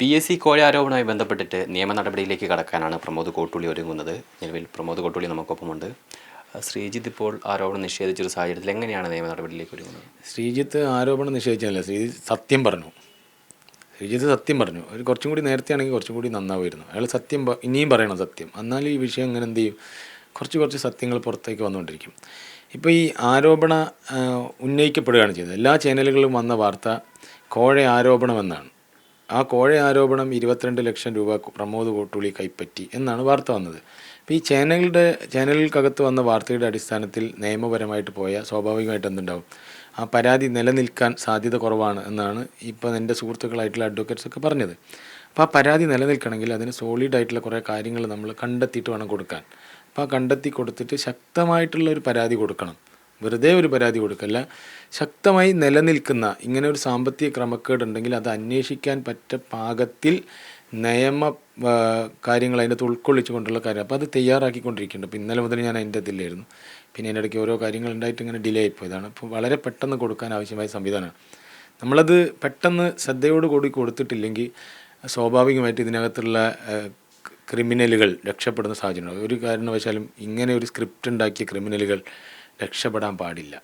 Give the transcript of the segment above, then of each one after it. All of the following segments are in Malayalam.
പി എസ് സി കോഴ ആരോപണവുമായി ബന്ധപ്പെട്ടിട്ട് നിയമ നടപടിയിലേക്ക് കടക്കാനാണ് പ്രമോദ് കോട്ടുള്ളി ഒരുങ്ങുന്നത്. നിലവിൽ പ്രമോദ് കോട്ടുള്ളി നമുക്കൊപ്പമുണ്ട്. ശ്രീജിത്ത് ഇപ്പോൾ ആരോപണം നിഷേധിച്ചൊരു സാഹചര്യത്തിൽ എങ്ങനെയാണ് നിയമ നടപടിയിലേക്ക് ഒരുങ്ങുന്നത്? ശ്രീജിത്ത് ആരോപണം നിഷേധിച്ചല്ല ശ്രീജിത്ത് സത്യം പറഞ്ഞു. ശ്രീജിത്ത് സത്യം പറഞ്ഞു. ഒരു കുറച്ചും കൂടി നേരത്തെ ആണെങ്കിൽ കുറച്ചും കൂടി നന്നാവുമായിരുന്നു. അയാൾ സത്യം ഇനിയും പറയണം സത്യം. എന്നാൽ ഈ വിഷയം അങ്ങനെ എന്ത് ചെയ്യും? കുറച്ച് കുറച്ച് സത്യങ്ങൾ പുറത്തേക്ക് വന്നുകൊണ്ടിരിക്കും. ഇപ്പോൾ ഈ ആരോപണ ഉന്നയിക്കപ്പെടുകയാണ് ചെയ്തത്. എല്ലാ ചാനലുകളിലും വന്ന വാർത്ത കോഴ ആരോപണമെന്നാണ് ആ കോഴ ആരോപണം ഇരുപത്തിരണ്ട് ലക്ഷം രൂപ പ്രമോദ് കോട്ടുളി കൈപ്പറ്റി എന്നാണ് വാർത്ത വന്നത്. അപ്പോൾ ഈ ചാനലിന്റെ ചാനലുകൾക്കകത്ത് വന്ന വാർത്തയുടെ അടിസ്ഥാനത്തിൽ നിയമപരമായിട്ട് പോയ സ്വാഭാവികമായിട്ട് എന്തുണ്ടാവും? ആ പരാതി നിലനിൽക്കാൻ സാധ്യത കുറവാണ് എന്നാണ് ഇപ്പോൾ എന്റെ സുഹൃത്തുക്കളായിട്ടുള്ള അഡ്വക്കേറ്റ്സ് ഒക്കെ പറഞ്ഞത്. അപ്പോൾ ആ പരാതി നിലനിൽക്കണമെങ്കിൽ അതിന് സോളിഡ് ആയിട്ടുള്ള കുറേ കാര്യങ്ങൾ നമ്മൾ കണ്ടെത്തിയിട്ട് വേണം കൊടുക്കാൻ. അപ്പോൾ ആ കണ്ടെത്തി കൊടുത്തിട്ട് ശക്തമായിട്ടുള്ള ഒരു പരാതി കൊടുക്കണം. വെറുതെ ഒരു പരാതി കൊടുക്കല്ല. ശക്തമായി നിലനിൽക്കുന്ന ഇങ്ങനെ ഒരു സാമ്പത്തിക ക്രമക്കേടുണ്ടെങ്കിൽ അത് അന്വേഷിക്കാൻ പറ്റ പാകത്തിൽ നിയമ കാര്യങ്ങൾ അതിന്റെ ഉൾക്കൊള്ളിച്ചു ഉൾക്കൊള്ളിച്ചുകൊണ്ടുള്ള കാര്യം. അപ്പോൾ അത് തയ്യാറാക്കിക്കൊണ്ടിരിക്കുന്നുണ്ട്. അപ്പോൾ ഇന്നലെ മുതൽ ഞാൻ അതിന്റെ ഇതിലായിരുന്നു പിന്നെ അതിന്റെ ഇടയ്ക്ക് ഓരോ കാര്യങ്ങൾ ഉണ്ടായിട്ട് ഇങ്ങനെ ഡിലേ ആയിപ്പോയതാണ് അപ്പോൾ വളരെ പെട്ടെന്ന് കൊടുക്കാൻ ആവശ്യമായ സംവിധാനമാണ്. നമ്മളത് പെട്ടെന്ന് ശ്രദ്ധയോടുകൂടി കൊടുത്തിട്ടില്ലെങ്കിൽ സ്വാഭാവികമായിട്ട് ഇതിനകത്തുള്ള ക്രിമിനലുകൾ രക്ഷപ്പെടുന്ന സാഹചര്യമാണ് ഒരു കാരണവശാലും ഇങ്ങനെ ഒരു സ്ക്രിപ്റ്റ് ഉണ്ടാക്കിയ ക്രിമിനലുകൾ രക്ഷപ്പെടാൻ പാടില്ല.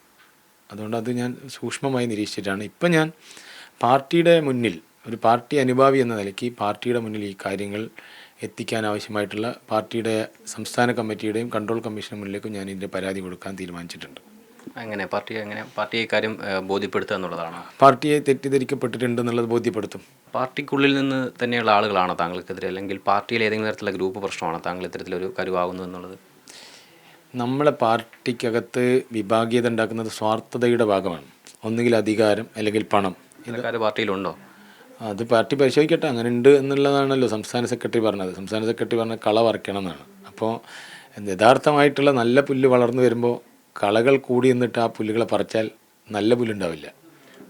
അതുകൊണ്ട് അത് ഞാൻ സൂക്ഷ്മമായി നിരീക്ഷിച്ചിട്ടാണ്. ഇപ്പം ഞാൻ പാർട്ടിയുടെ മുന്നിൽ ഒരു പാർട്ടി അനുഭാവി എന്ന നിലയ്ക്ക് പാർട്ടിയുടെ മുന്നിൽ ഈ കാര്യങ്ങൾ എത്തിക്കാൻ ആവശ്യമായിട്ടുള്ള പാർട്ടിയുടെ സംസ്ഥാന കമ്മിറ്റിയുടെയും കൺട്രോൾ കമ്മീഷന് മുന്നിലേക്കും ഞാൻ ഇതിന്റെ പരാതി കൊടുക്കാൻ തീരുമാനിച്ചിട്ടുണ്ട്. അങ്ങനെ പാർട്ടി അങ്ങനെ പാർട്ടിയെ കാര്യം ബോധ്യപ്പെടുത്തുക എന്നുള്ളതാണ്? പാർട്ടിയെ തെറ്റിദ്ധരിക്കപ്പെട്ടിട്ടുണ്ട് എന്നുള്ളത് ബോധ്യപ്പെടുത്തും. പാർട്ടിക്കുള്ളിൽ നിന്ന് തന്നെയുള്ള ആളുകളാണോ താങ്കൾക്കെതിരെ? അല്ലെങ്കിൽ പാർട്ടിയിൽ ഏതെങ്കിലും തരത്തിലുള്ള ഗ്രൂപ്പ് പ്രശ്നമാണോ താങ്കൾ ഇത്തരത്തിലൊരു കരുവാകുന്നു എന്നുള്ളത്? നമ്മളെ പാർട്ടിക്കകത്ത് വിഭാഗീയത ഉണ്ടാക്കുന്നത് സ്വാർത്ഥതയുടെ ഭാഗമാണ്. ഒന്നുകിൽ അധികാരം അല്ലെങ്കിൽ പണം. ഇതൊക്കെ പാർട്ടിയിലുണ്ടോ? അത് പാർട്ടി പരിശോധിക്കട്ടെ. അങ്ങനെ ഉണ്ട് എന്നുള്ളതാണല്ലോ സംസ്ഥാന സെക്രട്ടറി പറഞ്ഞത്. സംസ്ഥാന സെക്രട്ടറി പറഞ്ഞ കള വറക്കണം എന്നാണ് അപ്പോൾ യഥാർത്ഥമായിട്ടുള്ള നല്ല പുല്ല് വളർന്നു വരുമ്പോൾ കളകൾ കൂടി നിന്നിട്ട് ആ പുല്ലുകളെ പറിച്ചാൽ നല്ല പുല്ലുണ്ടാവില്ല.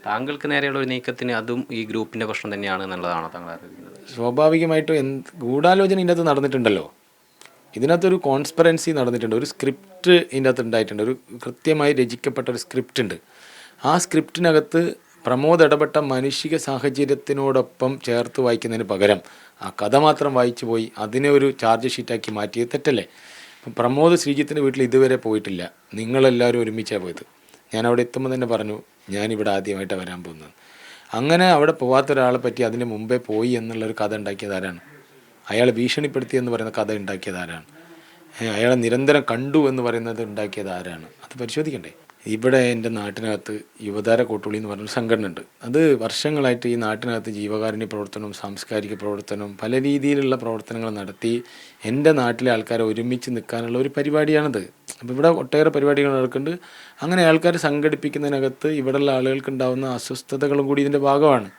താങ്കൾക്ക് നേരെയുള്ള ഒരു നീക്കത്തിന് അതും ഈ ഗ്രൂപ്പിന്റെ പ്രശ്നം തന്നെയാണ് എന്നുള്ളതാണോ താങ്കൾ സ്വാഭാവികമായിട്ടും എന്ത് ഗൂഢാലോചന ഇതിന്റെ അകത്ത് നടന്നിട്ടുണ്ടല്ലോ. ഇതിനകത്തൊരു കോൺസ്പെറൻസി നടന്നിട്ടുണ്ട്. ഒരു സ്ക്രിപ്റ്റ് ഇതിന്റെ അകത്ത് ഉണ്ടായിട്ടുണ്ട് ഒരു കൃത്യമായി രചിക്കപ്പെട്ട ഒരു സ്ക്രിപ്റ്റ് ഉണ്ട്. ആ സ്ക്രിപ്റ്റിനകത്ത് പ്രമോദ് ഇടപെട്ട മാനുഷിക സാഹചര്യത്തിനോടൊപ്പം ചേർത്ത് വായിക്കുന്നതിന് പകരം ആ കഥ മാത്രം വായിച്ചു പോയി അതിനെ ഒരു ചാർജ് ഷീറ്റാക്കി മാറ്റിയത് തെറ്റല്ലേ? അപ്പം പ്രമോദ് ശ്രീജിത്തിന്റെ വീട്ടിൽ ഇതുവരെ പോയിട്ടില്ല. നിങ്ങളെല്ലാവരും ഒരുമിച്ചാണ് പോയത്. ഞാൻ അവിടെ എത്തുമ്പോൾ തന്നെ പറഞ്ഞു ഞാനിവിടെ ആദ്യമായിട്ടാണ് വരാൻ പോകുന്നത്. അങ്ങനെ അവിടെ പോവാത്ത ഒരാളെ പറ്റി അതിന് മുമ്പേ പോയി എന്നുള്ളൊരു കഥ ഉണ്ടാക്കിയത് ആരാണ്? അയാളെ ഭീഷണിപ്പെടുത്തി എന്ന് പറയുന്ന കഥ ഉണ്ടാക്കിയത് ആരാണ്? അയാളെ നിരന്തരം കണ്ടു എന്ന് പറയുന്നത് ഉണ്ടാക്കിയത് ആരാണ്? അത് പരിശോധിക്കണ്ടേ? ഇവിടെ എന്റെ നാട്ടിനകത്ത് യുവതാര കൂട്ടുള്ളി എന്ന് പറഞ്ഞൊരു സംഘടന ഉണ്ട്. അത് വർഷങ്ങളായിട്ട് ഈ നാട്ടിനകത്ത് ജീവകാരുണ്യ പ്രവർത്തനവും സാംസ്കാരിക പ്രവർത്തനവും പല രീതിയിലുള്ള പ്രവർത്തനങ്ങൾ നടത്തി എന്റെ നാട്ടിലെ ആൾക്കാരെ ഒരുമിച്ച് നിൽക്കാനുള്ള ഒരു പരിപാടിയാണത്. അപ്പോൾ ഇവിടെ ഒട്ടേറെ പരിപാടികൾ നടക്കുന്നുണ്ട്. അങ്ങനെ ആൾക്കാർ സംഘടിപ്പിക്കുന്നതിനകത്ത് ഇവിടെയുള്ള ആളുകൾക്ക് ഉണ്ടാകുന്ന അസ്വസ്ഥതകളും കൂടി ഇതിന്റെ ഭാഗമാണ്.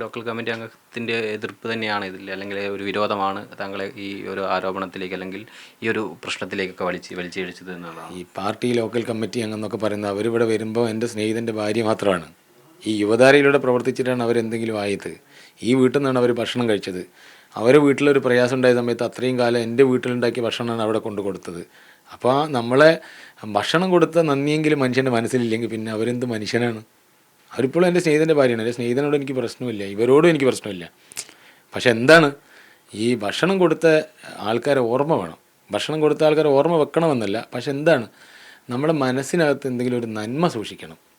ലോക്കൽ കമ്മിറ്റി അംഗത്തിന്റെ എതിർപ്പ് തന്നെയാണ് ഇതിൽ അല്ലെങ്കിൽ ഒരു വിരോധമാണ് താങ്കളെ ഈ ഒരു ആരോപണത്തിലേക്ക് അല്ലെങ്കിൽ ഈ ഒരു പ്രശ്നത്തിലേക്കൊക്കെ വലിച്ച് വലിച്ചിഴച്ചത് എന്നുള്ളതാണ്. ഈ പാർട്ടി ലോക്കൽ കമ്മിറ്റി അംഗം എന്നൊക്കെ പറയുന്നത് അവരിവിടെ വരുമ്പോൾ എന്റെ സ്നേഹിതന്റെ ഭാര്യ മാത്രമാണ്. ഈ യുവതാരയിലൂടെ പ്രവർത്തിച്ചിട്ടാണ് അവരെന്തെങ്കിലും ആയത്. ഈ വീട്ടിൽ നിന്നാണ് അവർ ഭക്ഷണം കഴിച്ചത്. അവരെ വീട്ടിലൊരു പ്രയാസം ഉണ്ടായ സമയത്ത് അത്രയും കാലം എന്റെ വീട്ടിലുണ്ടാക്കിയ ഭക്ഷണമാണ് അവിടെ കൊണ്ടു കൊടുത്തത്. അപ്പോൾ നമ്മളെ ഭക്ഷണം കൊടുത്ത നന്ദിയെങ്കിലും മനുഷ്യന്റെ മനസ്സിലില്ലെങ്കിൽ പിന്നെ അവരെന്ത് മനുഷ്യനാണ്? അവരിപ്പോഴും എന്റെ സ്നേഹിതന്റെ ഭാര്യയാണ്. എന്റെ സ്നേഹിതനോട് എനിക്ക് പ്രശ്നമില്ല. ഇവരോടും എനിക്ക് പ്രശ്നമില്ല. പക്ഷെ എന്താണ്? ഈ ഭക്ഷണം കൊടുത്ത ആൾക്കാരെ ഓർമ്മ വേണം. ഭക്ഷണം കൊടുത്ത ആൾക്കാരെ ഓർമ്മ വെക്കണമെന്നല്ല. പക്ഷെ എന്താണ്? നമ്മുടെ മനസ്സിനകത്ത് എന്തെങ്കിലും ഒരു നന്മ സൂക്ഷിക്കണം.